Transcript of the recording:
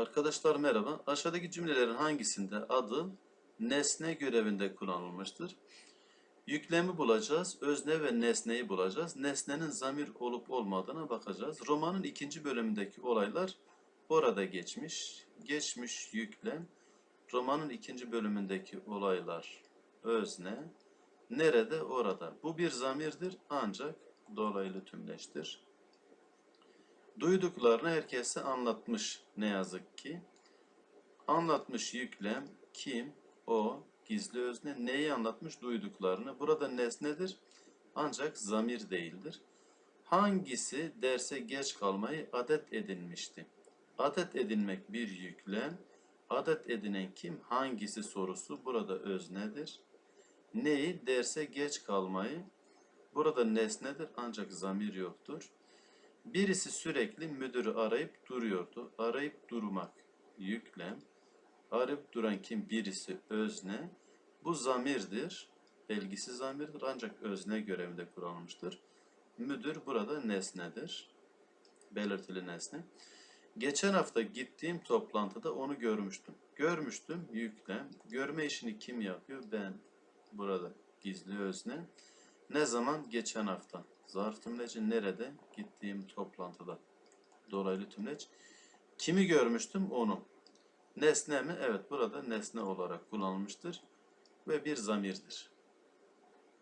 Arkadaşlar merhaba. Aşağıdaki cümlelerin hangisinde adı nesne görevinde kullanılmıştır? Yüklemi bulacağız, özne ve nesneyi bulacağız. Nesnenin zamir olup olmadığına bakacağız. Romanın ikinci bölümündeki olaylar orada geçmiş. Geçmiş yüklem. Romanın ikinci bölümündeki olaylar özne. Nerede? Orada. Bu bir zamirdir ancak dolaylı tümleştir. Duyduklarını herkese anlatmış ne yazık ki. Anlatmış yüklem kim? O gizli özne neyi anlatmış? Duyduklarını. Burada nesnedir ancak zamir değildir. Hangisi derse geç kalmayı adet edinmişti? Adet edinmek bir yüklem. Adet edinen kim? Hangisi sorusu burada öznedir. Neyi? Derse geç kalmayı. Burada nesnedir ancak zamir yoktur. Birisi sürekli müdürü arayıp duruyordu. Arayıp durmak yüklem. Arayıp duran kim? Birisi özne. Bu zamirdir. Belgisi zamirdir ancak özne görevinde kullanılmıştır. Müdür burada nesnedir. Belirtili nesne. Geçen hafta gittiğim toplantıda onu görmüştüm. Görmüştüm yüklem. Görme işini kim yapıyor? Ben. Burada gizli özne. Ne zaman? Geçen hafta. Zarf tümleci nerede? Gittiğim toplantıda. Dolaylı tümleç. Kimi görmüştüm? Onu. Nesne mi? Evet burada nesne olarak kullanılmıştır. Ve bir zamirdir.